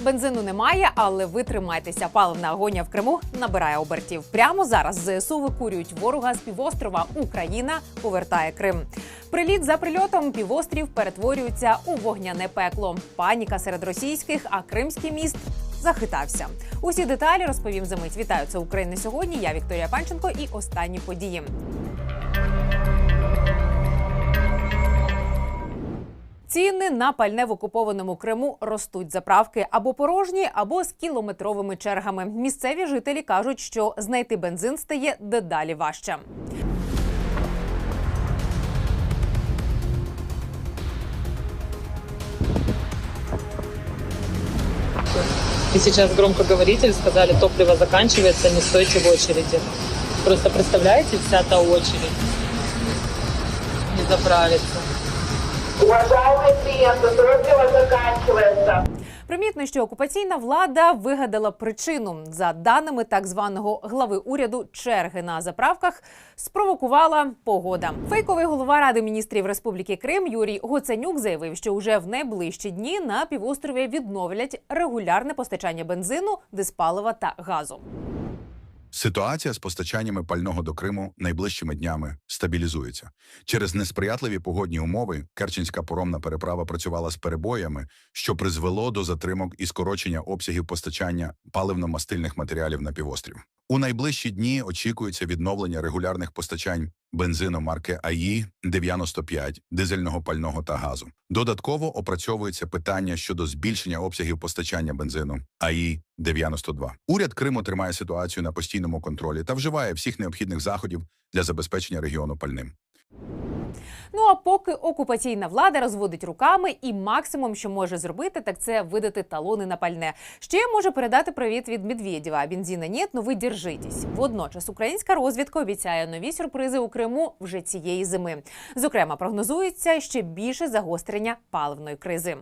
Бензину немає, але ви тримайтеся. Паливна агонія в Криму набирає обертів. Прямо зараз ЗСУ викурюють ворога з півострова. Україна повертає Крим. Приліт за прильотом півострів перетворюється у вогняне пекло. Паніка серед російських, а кримський міст захитався. Усі деталі розповім за мить. Вітаю це Україна сьогодні. Я Вікторія Панченко і останні події. Ціни на пальне в окупованому Криму ростуть. Заправки або порожні, або з кілометровими чергами. Місцеві жителі кажуть, що знайти бензин стає дедалі важче. И сейчас громкоговоритель сказали, топливо заканчивается, не стойте в очереди. Просто представляете, вся та очередь не заправится. Уважаемые клиенты, топливо заканчивается. Примітно, що окупаційна влада вигадала причину. За даними так званого глави уряду, черги на заправках спровокувала погода. Фейковий голова ради міністрів Республіки Крим Юрій Гоценюк заявив, що уже в найближчі дні на півострові відновлять регулярне постачання бензину, диспалива та газу. Ситуація з постачаннями пального до Криму найближчими днями стабілізується. Через несприятливі погодні умови Керченська поромна переправа працювала з перебоями, що призвело до затримок і скорочення обсягів постачання паливно-мастильних матеріалів на півострів. У найближчі дні очікується відновлення регулярних постачань бензину марки АІ 95 дизельного пального та газу. Додатково опрацьовується питання щодо збільшення обсягів постачання бензину АІ 92 Уряд Криму тримає ситуацію на постійному контролі та вживає всіх необхідних заходів для забезпечення регіону пальним. Ну а поки окупаційна влада розводить руками, і максимум, що може зробити, так це видати талони на пальне. Ще може передати привіт від Медведєва. А бензина нет, ну ви держитесь. Водночас українська розвідка обіцяє нові сюрпризи у Криму вже цієї зими. Зокрема, прогнозується ще більше загострення паливної кризи.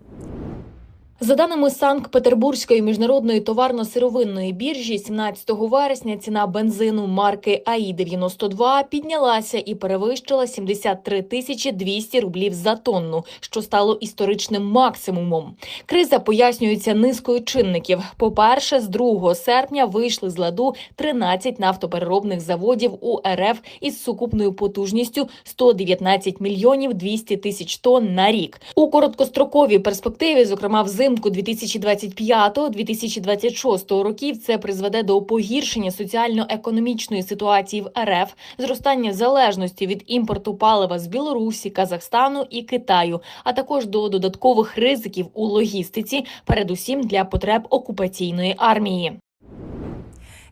За даними Санкт-Петербурзької міжнародної товарно-сировинної біржі, 17 вересня ціна бензину марки АІ-92 піднялася і перевищила 73 тисячі 200 рублів за тонну, що стало історичним максимумом. Криза пояснюється низкою чинників. По-перше, з 2 серпня вийшли з ладу 13 нафтопереробних заводів у РФ із сукупною потужністю 119 мільйонів 200 тисяч тонн на рік. У короткостроковій перспективі, зокрема взимку 2025-2026 років, це призведе до погіршення соціально-економічної ситуації в РФ, зростання залежності від імпорту палива з Білорусі, Казахстану і Китаю, а також до додаткових ризиків у логістиці, передусім для потреб окупаційної армії.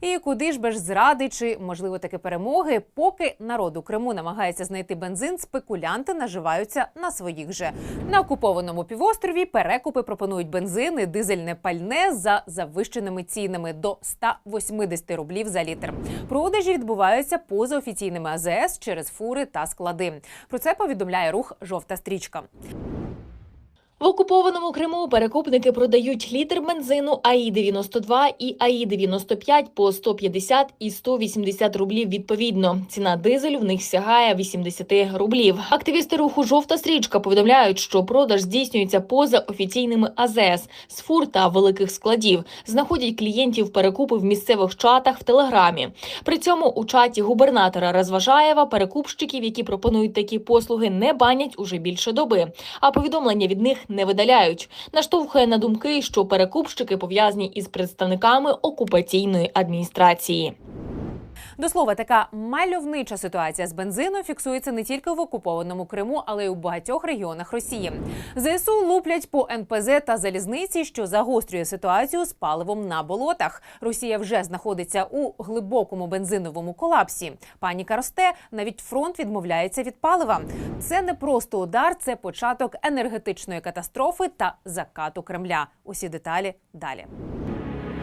І куди ж без зради чи можливо таки перемоги, поки народ у Криму намагається знайти бензин, спекулянти наживаються на своїх же на окупованому півострові. Перекупи пропонують бензин і дизельне пальне за завищеними цінами до 180 рублів за літр. Продажі відбуваються поза офіційними АЗС через фури та склади. Про це повідомляє рух жовта стрічка. В окупованому Криму перекупники продають літр бензину АІ-92 і АІ-95 по 150 і 180 рублів відповідно. Ціна дизелю в них сягає 80 рублів. Активісти руху «Жовта стрічка» повідомляють, що продаж здійснюється поза офіційними АЗС з фур та великих складів. Знаходять клієнтів перекупи в місцевих чатах в Телеграмі. При цьому у чаті губернатора Розважаєва перекупщиків, які пропонують такі послуги, не банять уже більше доби. А повідомлення від них не видаляють. Наштовхує на думки, що перекупщики пов'язані із представниками окупаційної адміністрації. До слова, така мальовнича ситуація з бензином фіксується не тільки в окупованому Криму, але й у багатьох регіонах Росії. ЗСУ луплять по НПЗ та залізниці, що загострює ситуацію з паливом на болотах. Росія вже знаходиться у глибокому бензиновому колапсі. Паніка росте. Навіть фронт відмовляється від палива. Це не просто удар, це початок енергетичної катастрофи та закату Кремля. Усі деталі далі.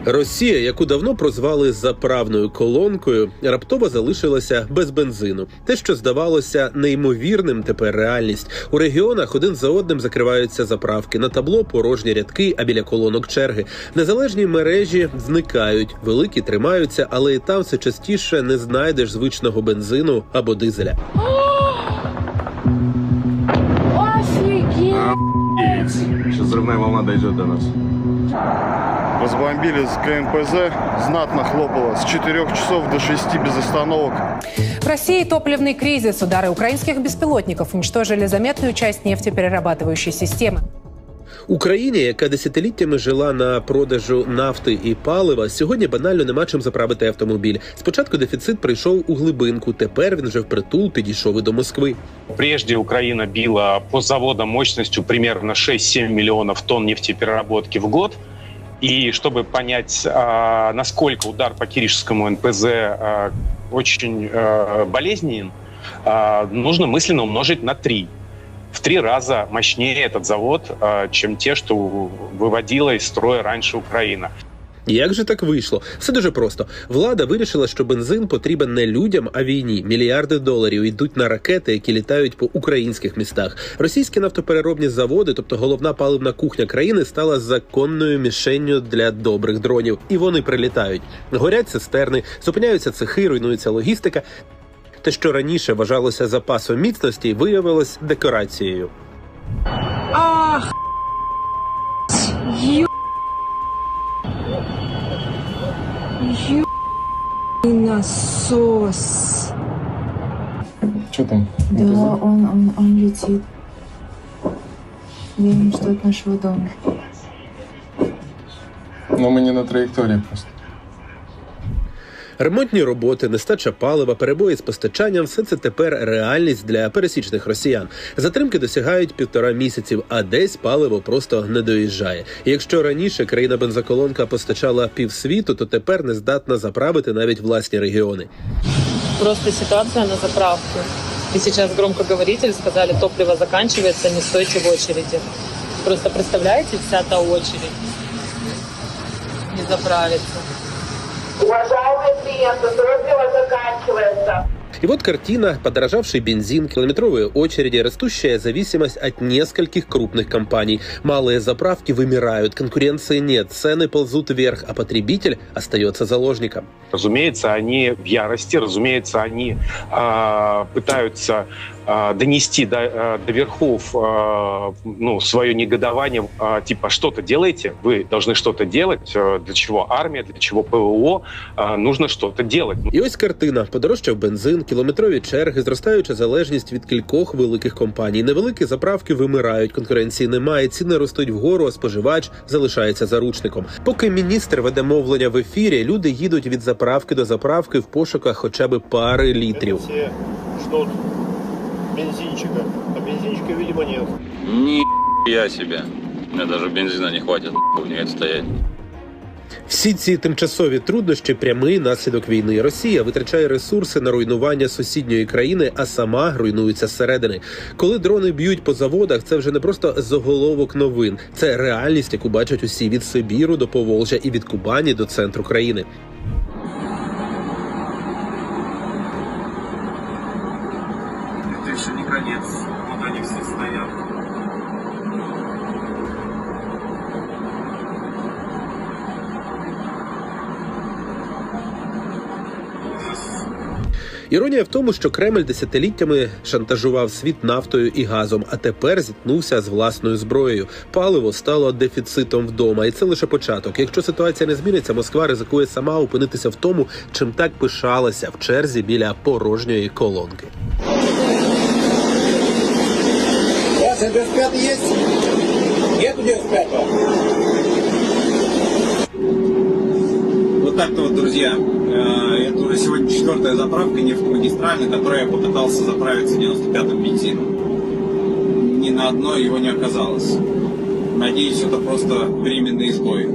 Росія, яку давно прозвали заправною колонкою, раптово залишилася без бензину. Те, що здавалося неймовірним, тепер реальність у регіонах один за одним закриваються заправки. На табло порожні рядки, а біля колонок черги. Незалежні мережі зникають, великі тримаються, але і там все частіше не знайдеш звичного бензину або дизеля. Сейчас взрывная волна дойдет до нас. Разбомбили с КНПЗ, знатно хлопало с 4 часов до 6 без остановок. В России топливный кризис. Удары украинских беспилотников уничтожили заметную часть нефтеперерабатывающей системы. Україні, яка десятиліттями жила на продажу нафти і палива, сьогодні банально нема чим заправити автомобіль. Спочатку дефіцит прийшов у глибинку. Тепер він вже впритул підійшов і до Москви. Прежде Украина била по заводам мощностью примерно 6-7 миллионов тонн нефтепереработки в год. И чтобы понять, а, насколько удар по Киришскому НПЗ очень болезненен, нужно мысленно умножить на 3. В три раза мощнее этот завод, а, чем те, что выводила из строя раньше Украина. Як же так вийшло? Все дуже просто. Влада вирішила, що бензин потрібен не людям, а війні. Мільярди доларів йдуть на ракети, які літають по українських містах. Російські нафтопереробні заводи, тобто головна паливна кухня країни, стала законною мішенню для добрих дронів, і вони прилітають. Горять цистерни, зупиняються цехи, руйнується логістика. Те, що раніше вважалося запасом міцності, виявилось декорацією. насос. Что там? Да, он, он, он летит. Время ждет нашего дома. Но мы не на траектории просто. Ремонтні роботи, нестача палива, перебої з постачанням все це тепер реальність для пересічних росіян. Затримки досягають півтора місяців, а десь паливо просто не доїжджає. І якщо раніше країна бензоколонка постачала півсвіту, то тепер не здатна заправити навіть власні регіони. Просто ситуация на заправке. И сейчас громкоговоритель сказали, топливо заканчивается, не стойте в очереди. Просто представляете, вся та очередь не заправится. Клиенты, топливо заканчивается. И вот картина, подорожавший бензин, километровые очереди, растущая зависимость от нескольких крупных компаний. Малые заправки вымирают, конкуренции нет, цены ползут вверх, а потребитель остается заложником. Разумеется, они в ярости, разумеется, они а, пытаются донести до, до верхов ну, свое негодование, а, типа что-то делайте, вы должны что-то делать, для чего армия, для чего ПВО, нужно что-то делать. І ось картина: подорожчав бензин, кілометрові черги, зростаюча залежність від кількох великих компаній. Невеликі заправки вимирають, конкуренції немає, ціни ростуть вгору, а споживач залишається заручником. Поки міністр веде мовлення в ефірі, люди їдуть від заправки до заправки в пошуках хоча б пари літрів. Все ждут бензинчика, а бензинчика, видимо, нет. Ни я себе. У меня даже бензина не хватит в ней стоять. Всі ці тимчасові труднощі прямий наслідок війни. Росія витрачає ресурси на руйнування сусідньої країни, а сама руйнується зсередини. Коли дрони б'ють по заводах, це вже не просто заголовок новин, це реальність, яку бачать усі від Сибіру до Поволжя і від Кубані до центру країни. Іронія в тому, що Кремль десятиліттями шантажував світ нафтою і газом, а тепер зіткнувся з власною зброєю. Паливо стало дефіцитом вдома, і це лише початок. Якщо ситуація не зміниться, Москва ризикує сама опинитися в тому, чим так пишалася в черзі біля порожньої колонки. Вот так-то вот, друзья. Э, Это уже сегодня четвертая заправка нефтемагистральная, которой я попытался заправиться 95-м бензином. Ни на одной его не оказалось. Надеюсь, это просто временный сбой.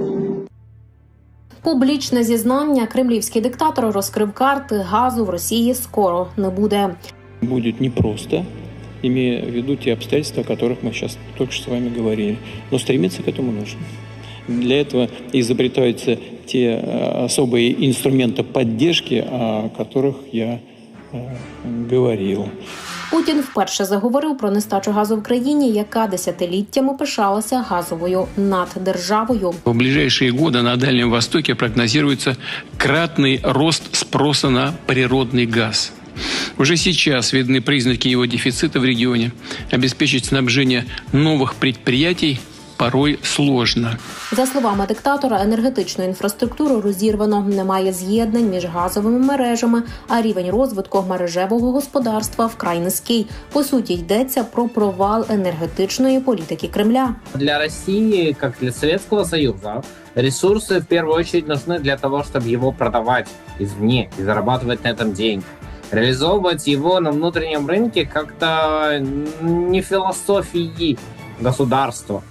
Публічне зізнання кремлівський диктатор розкрив карти газу в Росії скоро не буде. будет непросто, имея в виду те обстоятельства, о которых мы сейчас только что с вами говорили. Но стремиться к этому нужно. Для этого изобретаются те э, особые инструменты поддержки, о которых я э, говорил. Путін вперше заговорив про нестачу газу в країні, яка десятиліттями пишалася газовою наддержавою. В ближайшие годы на Дальнем Востоке прогнозируется кратный рост спроса на природный газ. Уже сейчас видны признаки его дефицита в регионе. Обеспечить снабжение новых предприятий порой сложно. За словами диктатора, енергетичну інфраструктуру розірвано, немає з'єднань між газовими мережами, а рівень розвитку мережевого господарства вкрай низький. По суті, йдеться про провал енергетичної політики Кремля. Для России, как для Советского Союза, ресурсы в первую очередь нужны для того, чтобы его продавать извне и зарабатывать на этом деньги. Реализовывать его на внутреннем рынке как-то не философии государства.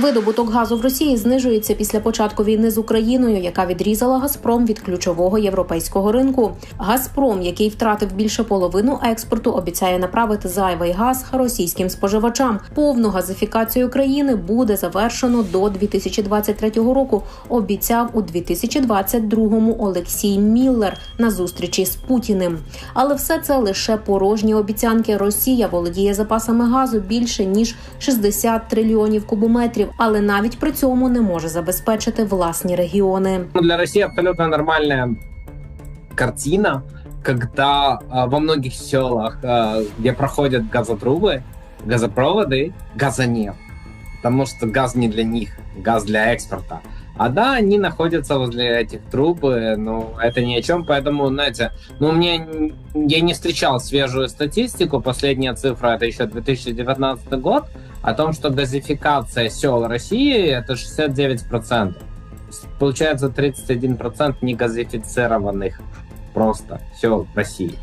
Видобуток газу в Росії знижується після початку війни з Україною, яка відрізала Газпром від ключового європейського ринку. Газпром, який втратив більше половину експорту, обіцяє направити зайвий газ російським споживачам. Повну газифікацію країни буде завершено до 2023 року. Обіцяв у 2022-му Олексій Міллер на зустрічі з Путіним. Але все це лише порожні обіцянки. Росія володіє запасами газу більше ніж 60 трильйонів кубометрів, але навіть при цьому не може забезпечити власні регіони. Ну, Для России абсолютно нормальная картина, когда а, во многих селах, а, где проходят газотрубы, газопроводы, газа нет. Потому что газ не для них, газ для экспорта. А да, они находятся возле этих труб, э, но это ни о чем, поэтому, знаете, ну, мне, я не встречал свежую статистику, последняя цифра это еще 2019 год, о том, что газификация сел России это 69%. Получается 31% негазифицированных просто сел России.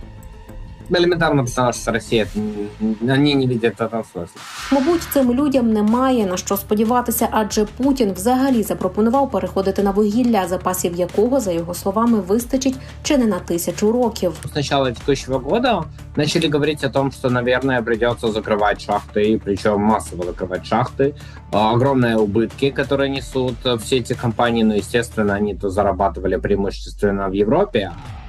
Элементарно, потому что Россия, это не- они не видят этого смысла. Мабуть, цим людям немає на що сподіватися, адже Путін взагалі запропонував переходити на вугілля, запасів якого, за його словами, вистачить чи не на тисячу років. С начала текущего года начали говорить о том, что, наверное, придется закрывать шахты, причем массово закрывать шахты. А, Огромные убытки, которые несут э, все эти компании, но, естественно, они то зарабатывали преимущественно в Европе, а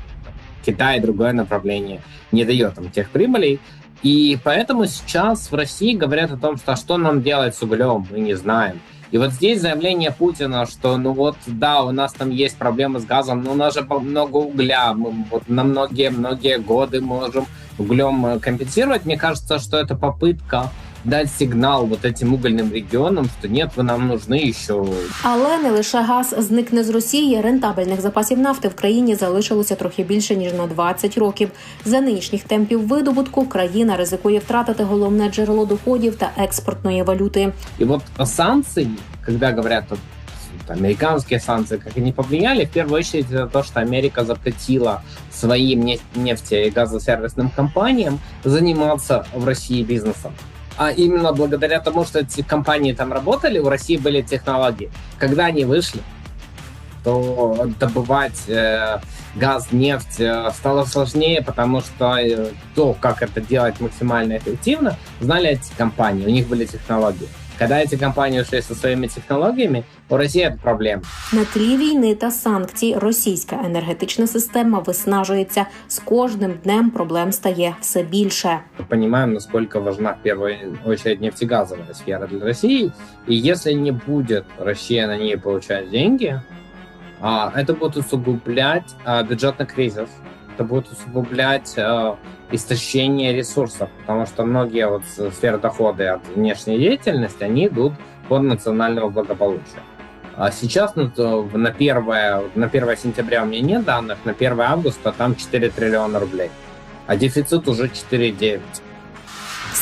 Китай другое направление не дает им тех прибылей. И поэтому сейчас в России говорят о том, что а что нам делать с углем, мы не знаем. И вот здесь заявление Путина, что ну вот да, у нас там есть проблемы с газом, но у нас же много угля, мы вот на многие-многие годы можем углем э, компенсировать. Мне кажется, что это попытка дать сигнал вот этим угольным регионам, что нет, вы нам нужны еще Але не лише газ зникне з Росії. Рентабельних запасів нафти в країні залишилося трохи більше ніж на 20 років. За нинішніх темпів видобутку країна ризикує втратити головне джерело доходів та експортної валюти. И вот санкции, когда говорят вот, американские санкции, как они повлияли, в первую очередь это то, что Америка запретила своим неф- нефти- и газосервисным компаниям заниматься в России бизнесом. А именно благодаря тому, что эти компании там работали, у России были технологии. Когда они вышли, то добывать э, газ, нефть э, стало сложнее, потому что э, то, как это делать максимально эффективно, знали эти компании, у них были технологии. Когда эти компании ушли со своими технологиями, у России это проблема. На тлі війни та санкцій російська енергетична система виснажується. З кожним днем проблем стає все більше. Мы понимаем, насколько важна в первую очередь нефтегазовая сфера для России. И если не будет Россия на ней получать деньги, а, это будет усугублять а, бюджетный кризис, это будет усугублять а, истощение ресурсов, потому что многие вот сферы дохода от внешней деятельности, они идут под национального благополучия. А сейчас ну, в- на 1, на 1 сентября у меня нет данных, на 1 августа там 4 триллиона рублей, а дефицит уже 4,9.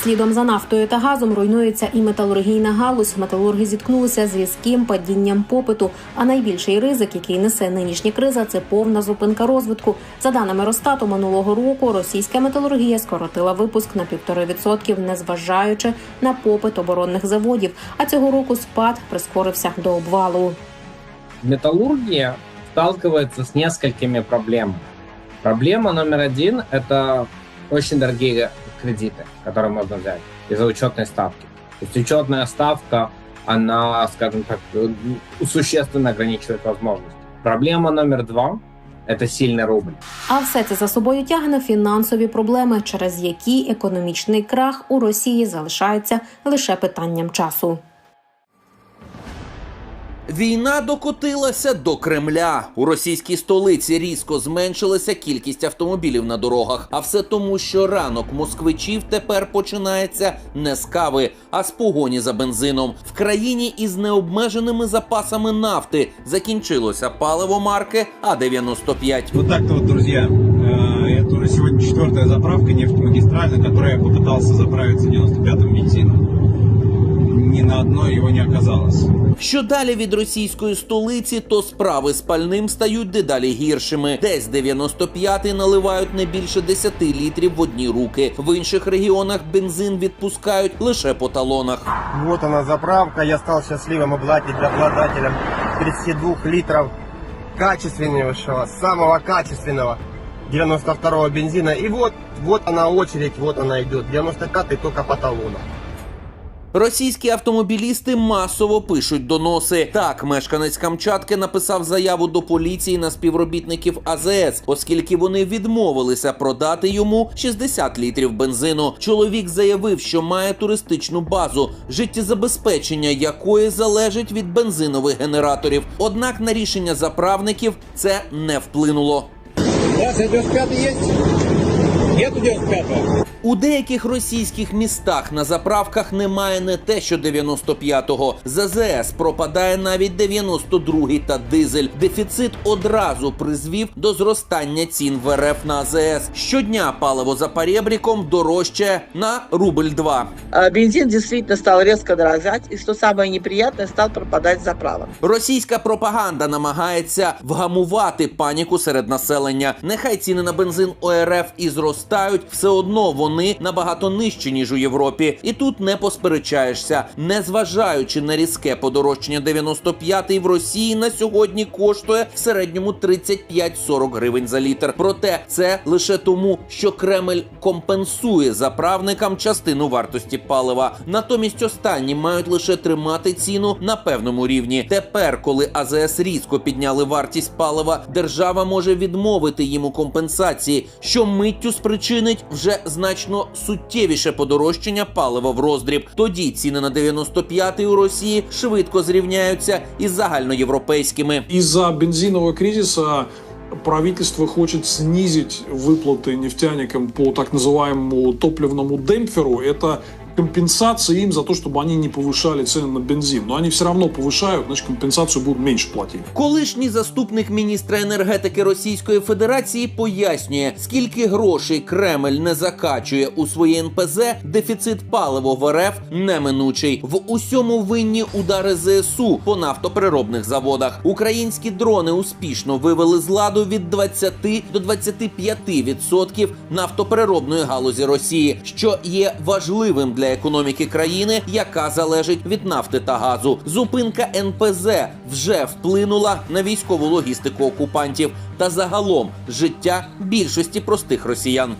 Слідом за нафтою та газом руйнується і металургійна галузь. Металурги зіткнулися з різким падінням попиту. А найбільший ризик, який несе нинішня криза, це повна зупинка розвитку. За даними Росстату, минулого року російська металургія скоротила випуск на півтори відсотків, незважаючи на попит оборонних заводів. А цього року спад прискорився до обвалу. металлургия сталкивается с несколькими проблемами. Проблема номер один – это очень дорогие кредиты, которые можно взять из-за учетной ставки. То есть учетная ставка, она, скажем так, э, существенно ограничивает возможности. Проблема номер два – это сильный рубль. А все це за собою тягне фінансові проблеми, через які економічний крах у Росії залишається лише питанням часу. Війна докотилася до Кремля. У російській столиці різко зменшилася кількість автомобілів на дорогах. А все тому, що ранок москвичів тепер починається не з кави, а з погоні за бензином. В країні із необмеженими запасами нафти закінчилося паливо марки А-95. Вот так-то вот, друзья. Э, Это уже сегодня четвертая заправка нефтемагистральная, которую я попытался заправиться 95-м бензином. Ни на одной его не оказалось. Що далі від російської столиці, то справи з пальним стають дедалі гіршими. Десь 95-й наливають не більше 10 літрів в одні руки. В інших регіонах бензин відпускають лише по талонах. Вот она заправка. Я стал счастливым обладателем, обладателем 32 литров качественнейшего, самого качественного 92-го бензина. И вот, вот она очередь, вот она идет. 95-й только по талону. Російські автомобілісти масово пишуть доноси. Так, мешканець Камчатки написав заяву до поліції на співробітників АЗС, оскільки вони відмовилися продати йому 60 літрів бензину. Чоловік заявив, що має туристичну базу, життєзабезпечення якої залежить від бензинових генераторів. Однак на рішення заправників це не вплинуло. Здравствуйте, 95 есть? Нету 95-го. У деяких російських містах на заправках немає не те, що 95-го. З АЗС пропадає навіть 92-й та дизель. Дефіцит одразу призвів до зростання цін в РФ на АЗС. Щодня паливо за перебріком дорожче на рубль 2. А, Бензин действительно стал резко дорожать, и что самое неприятное, стал пропадать с заправок. Російська пропаганда намагається вгамувати паніку серед населення. Нехай ціни на бензин ОРФ і зростають, все одно вони набагато нижчі ніж у Європі. І тут не посперечаєшся. Незважаючи на різке подорожчання 95-й в Росії на сьогодні коштує в середньому 35-40 гривень за літр. Проте це лише тому, що Кремль компенсує заправникам частину вартості палива. Натомість останні мають лише тримати ціну на певному рівні. Тепер, коли АЗС різко підняли вартість палива, держава може відмовити їм у компенсації, що миттю спричинить вже значно суттєвіше подорожчання палива в роздріб. Тоді ціни на 95-й у Росії швидко зрівняються із загальноєвропейськими. Из-за бензинового кризиса правительство хочет снизить выплаты нефтяникам по так называемому топливному демпферу. Это компенсация им за то, чтобы они не повышали цены на бензин. Но они все равно повышают, значит компенсацию будут меньше платить. Колишній заступник міністра енергетики Російської Федерації пояснює, скільки грошей Кремль не закачує у своє НПЗ, дефіцит палива в РФ неминучий. В усьому винні удари ЗСУ по нафтопереробних заводах. Українські дрони успішно вивели з ладу від 20 до 25% нафтопереробної галузі Росії, що є важливим для економіки країни, яка залежить від нафти та газу. Зупинка НПЗ вже вплинула на військову логістику окупантів та загалом життя більшості простих росіян.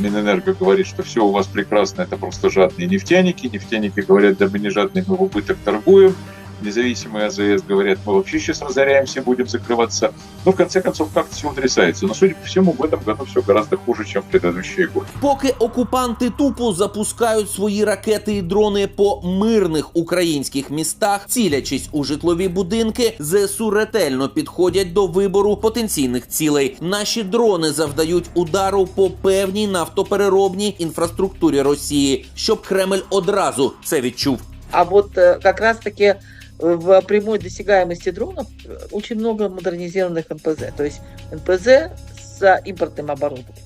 Минэнерго говорит, что все у вас прекрасно, это просто жадные нефтяники. Нефтяники говорят, да мы не жадные, мы в убыток торгуем. Независимые АЗС говорят, мы вообще сейчас разоряемся, будем закрываться. Но в конце концов как-то все утрясается. Но судя по всему, в этом году все гораздо хуже, чем в предыдущие годы. Поки окупанти тупо запускають свої ракети і дрони по мирних українських містах, цілячись у житлові будинки, ЗСУ ретельно підходять до вибору потенційних цілей. Наші дрони завдають удару по певній нафтопереробній інфраструктурі Росії, щоб Кремль одразу це відчув. А вот э, как раз-таки в прямой досягаемости дронов э, очень много модернизированных НПЗ. То есть НПЗ с импортным оборудованием.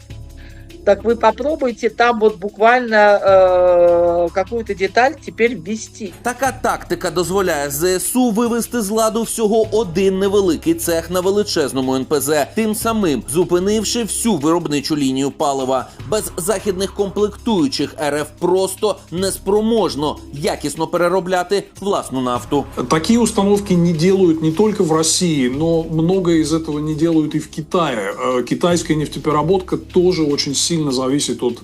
Так вы попробуйте там вот буквально э, какую-то деталь теперь ввести. Така тактика дозволяє ЗСУ вивести з ладу всього один невеликий цех на величезному НПЗ, тим самим зупинивши всю виробничу лінію палива. Без західних комплектуючих РФ просто неспроможно якісно переробляти власну нафту. Такие установки не делают не только в России, но многое из этого не делают и в Китае. Э, Китайская нефтепереработка тоже очень сильно зависит от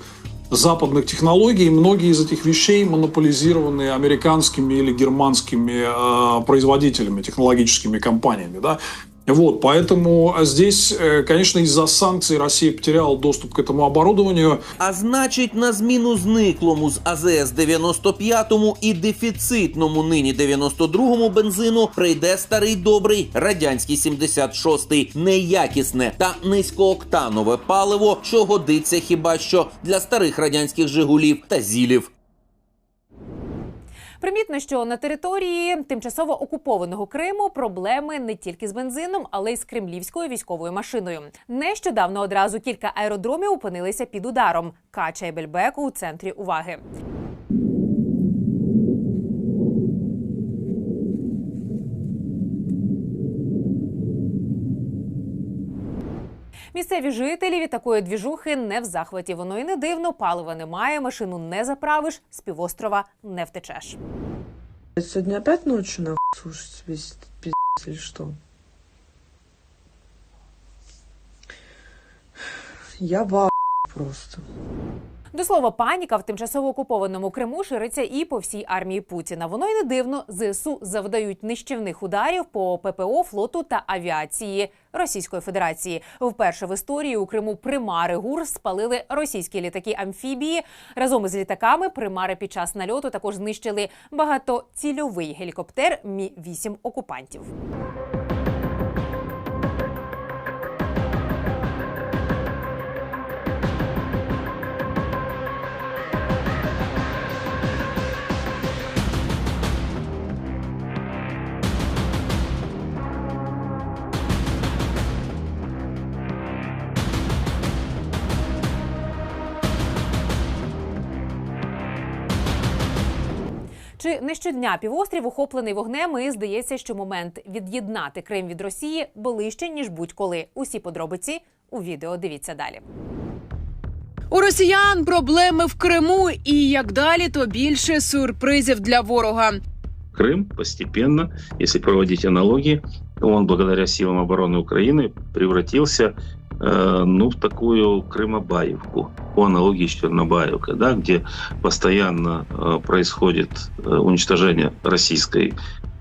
западных технологий. Многие из этих вещей монополизированы американскими или германскими э, производителями, технологическими компаниями. Да? Вот, поэтому здесь, э, конечно, из-за санкций Россия потеряла доступ к этому оборудованию. А значить, на зміну зниклому з АЗС 95-му і дефіцитному нині 92-му бензину прийде старий добрий радянський 76-й, неякісне та низькооктанове паливо, що годиться хіба що для старих радянських жигулів та зілів. Примітно, що на території тимчасово окупованого Криму проблеми не тільки з бензином, але й з кремлівською військовою машиною. Нещодавно одразу кілька аеродромів опинилися під ударом. Кача і Бельбек у центрі уваги. Місцеві жителі від такої двіжухи не в захваті. Воно і не дивно, палива немає, машину не заправиш, з півострова не втечеш. Сьогодні опять ночі на этот пиздец или? Я в просто. До слова, паніка в тимчасово окупованому Криму шириться і по всій армії Путіна. Воно й не дивно. Зсу завдають нищівних ударів по ППО, флоту та авіації Російської Федерації. Вперше в історії у Криму примари ГУР спалили російські літаки амфібії. Разом із літаками примари під час нальоту також знищили багатоцільовий гелікоптер Мі 8 окупантів. Чи не щодня півострів охоплений вогнем, і здається, що момент від'єднати Крим від Росії ближче ніж будь-коли. Усі подробиці у відео дивіться далі. У росіян проблеми в Криму, і як далі, то більше сюрпризів для ворога. Крым постепенно, если проводить аналогии, он благодаря силам обороны Украины превратился э, ну, в такую Крымобаевку, по аналогии с Чернобаевкой, да, где постоянно э, происходит э, уничтожение российской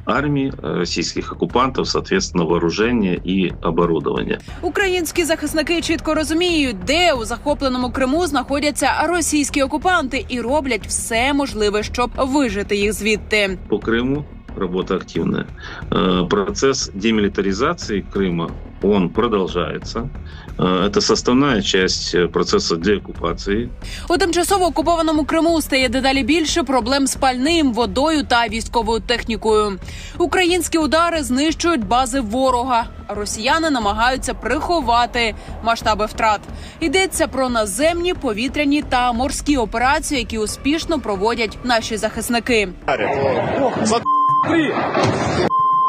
армии, э, российских оккупантов, соответственно, вооружения и оборудования. Українські захисники чітко розуміють, де у захопленому Криму знаходяться російські окупанти, і роблять все можливе, щоб вижити їх звідти. По Крыму работа активная. Э, Процесс демилитаризации Крыма, он продолжается. Э, Это составная часть э, процесса деоккупации. У тимчасово окупованому Криму стає дедалі більше проблем з пальним, водою та військовою технікою. Українські удари знищують бази ворога. а Росіяни намагаються приховати масштаби втрат. Йдеться про наземні, повітряні та морські операції, які успішно проводять наші захисники.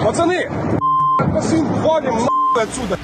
Пацаны! Валим нахуй отсюда!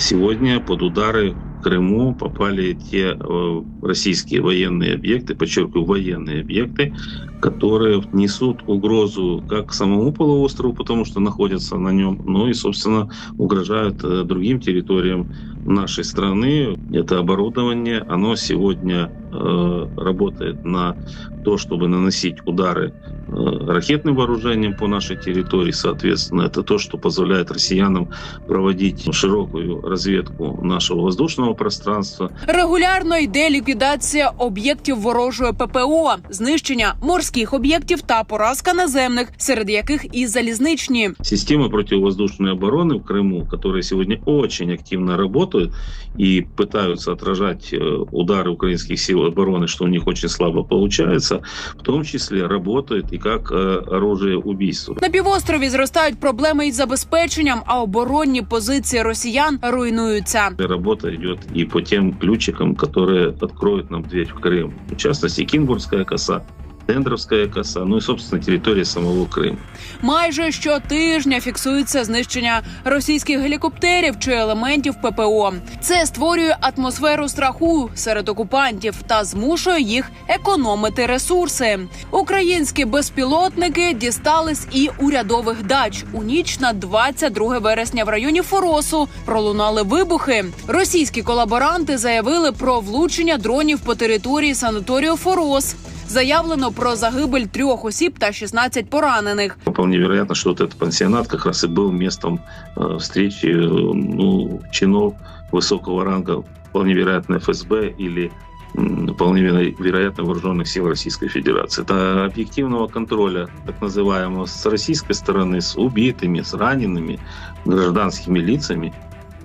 Сегодня под удары в Крыму попали те э, российские военные объекты, подчеркиваю, военные объекты, которые несут угрозу как самому полуострову, потому что находятся на нем, но и, собственно, угрожают э, другим территориям нашей страны. Это оборудование, оно сегодня э, работает на то, чтобы наносить удары э, ракетным вооружением по нашей территории. Соответственно, это то, что позволяет россиянам проводить широкую разведку нашего воздушного пространства. Регулярно йде ліквідація об'єктів ворожої ППО, знищення морських об'єктів та поразка наземних, серед яких і залізничні. Системы противовоздушной обороны в Крыму, которые сегодня очень активно работают и пытаются отражать э, удары украинских сил обороны, что у них очень слабо получается, в том числе работают и как э, оружие убийства. На півострові зростають проблеми із забезпеченням, а оборонні позиції росіян руйнуються. Работа идет и по тем ключикам, которые откроют нам дверь в Крым. В частности, Кинбургская коса, Тендровская коса, ну и, собственно, территория самого Крыма. Майже щотижня фіксується знищення російських гелікоптерів чи елементів ППО. Це створює атмосферу страху серед окупантів та змушує їх економити ресурси. Українські безпілотники дістались і урядових дач. У ніч на 22 вересня в районі Форосу пролунали вибухи. Російські колаборанти заявили про влучення дронів по території санаторію Форос Заявлено про загибель трьох осіб та 16 поранених. Вполне вероятно, что вот этот пансионат как раз и был местом э, встречи э, ну, чинов высокого ранга, вполне вероятно ФСБ или м, вполне веро- вероятно вооруженных сил Российской Федерации. Это объективного контроля, так называемого, с российской стороны, с убитыми, с ранеными гражданскими лицами,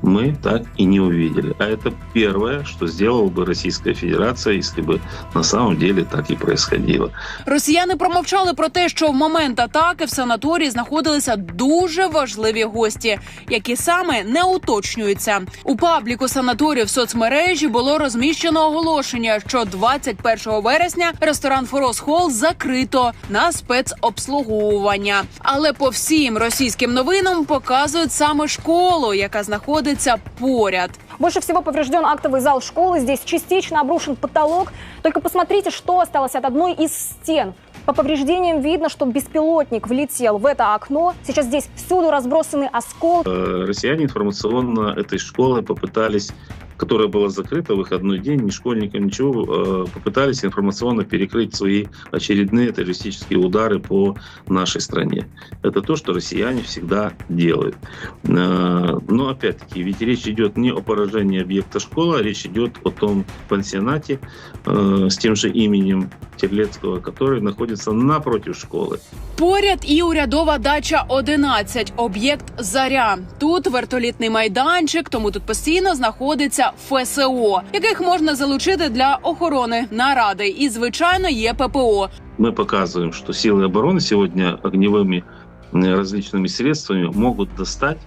мы так и не увидели. А это первое, что сделала бы Российская Федерация, если бы на самом деле так и происходило. Росіяни промовчали про те, що в момент атаки в санаторії знаходилися дуже важливі гості, які саме не уточнюються. У пабліку санаторію в соцмережі було розміщено оголошення, що 21 вересня ресторан Форос Холл закрито на спецобслуговування. Але по всім російським новинам показують саме школу, яка знаходиться поряд. Больше всего поврежден актовый зал школы. Здесь частично обрушен потолок. Только посмотрите, что осталось от одной из стен. По повреждениям видно, что беспилотник влетел в это окно. Сейчас здесь всюду разбросаны осколки. Э, Россияне информационно этой школы попытались которая была закрыта в выходной день, ни школьникам, ничего, э, попытались информационно перекрыть свои очередные террористические удары по нашей стране. Это то, что россияне всегда делают. Э, Но опять-таки, ведь речь идет не о поражении объекта школы, а речь идет о том пансионате э, с тем же именем Терлецкого, который находится напротив школы. Поряд і урядова дача 11, об'єкт Заря. Тут вертолітний майданчик, тому тут постійно знаходиться ФСО, яких можна залучити для охорони наради. І звичайно є ППО. мы показываем, что силы обороны сегодня огневыми э, различными средствами могут достать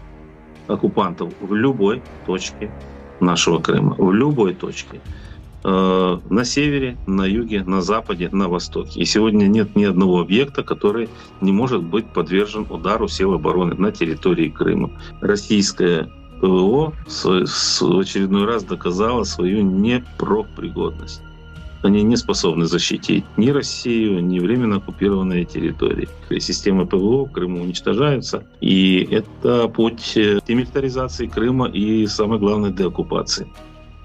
оккупантов в любой точке нашего Крыма, в любой точке. Э, На севере, на юге, на западе, на востоке. И сегодня нет ни одного объекта, который не может быть подвержен удару сил обороны на территории Крыма. Российское ПВО в очередной раз доказало свою непропригодность. Они не способны защитить ни Россию, ни временно оккупированные территории. Системы ПВО в Крыму уничтожаются, и это путь э, демилитаризации Крыма и, самое главное, деоккупации.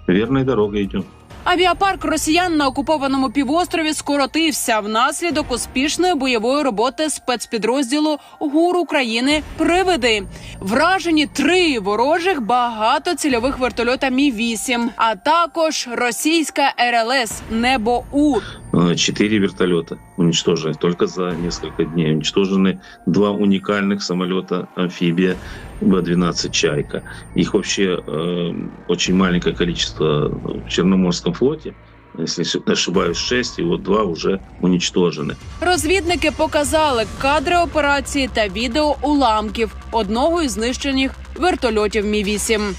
Верной дорогой идем. Авіапарк росіян на окупованому півострові скоротився внаслідок успішної бойової роботи спецпідрозділу ГУР України Привиди. Вражені три ворожих багатоцільових вертольота Мі 8 а також російська РЛС Небо У. Э, Четыре вертолета уничтожены только за несколько дней. Уничтожены два уникальных самолета амфибия Б-12 «Чайка». Их вообще э, очень маленькое количество в Черноморском флоте. Если не ошибаюсь, шесть, и вот два уже уничтожены. Розвідники показали кадри операції та відео уламків одного із знищених вертольотів Мі 8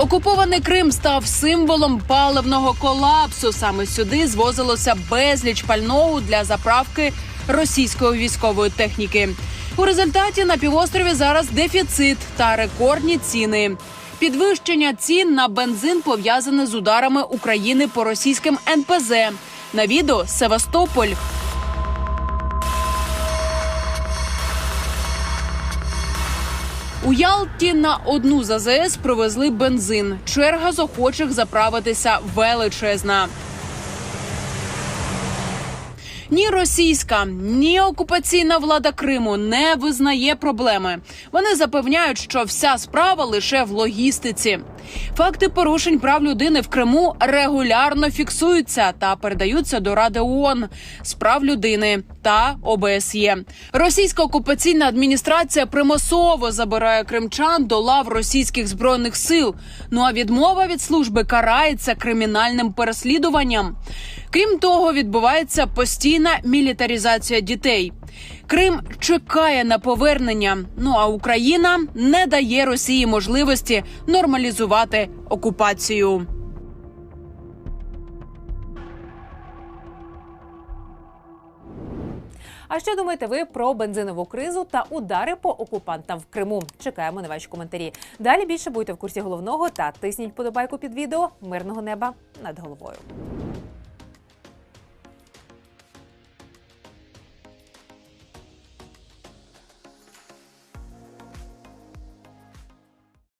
Окупований Крим став символом паливного колапсу. Саме сюди звозилося безліч пального для заправки російської військової техніки. У результаті на півострові зараз дефіцит та рекордні ціни. Підвищення цін на бензин пов'язане з ударами України по російським НПЗ. На відео Севастополь. У Ялті на одну з АЗС привезли бензин. Черга з охочих заправитися величезна. Ні російська, ні окупаційна влада Криму не визнає проблеми. Вони запевняють, що вся справа лише в логістиці. Факти порушень прав людини в Криму регулярно фіксуються та передаються до Ради ООН з прав людини та ОБСЄ. Російська окупаційна адміністрація примусово забирає кримчан до лав російських збройних сил. Ну а відмова від служби карається кримінальним переслідуванням. Крім того, відбувається постійна мілітаризація дітей. Крим чекає на повернення. Ну а Україна не дає Росії можливості нормалізувати окупацію. А що думаєте ви про бензинову кризу та удари по окупантам в Криму? Чекаємо на ваші коментарі. Далі більше будьте в курсі головного та тисніть подобайку під відео. Мирного неба над головою.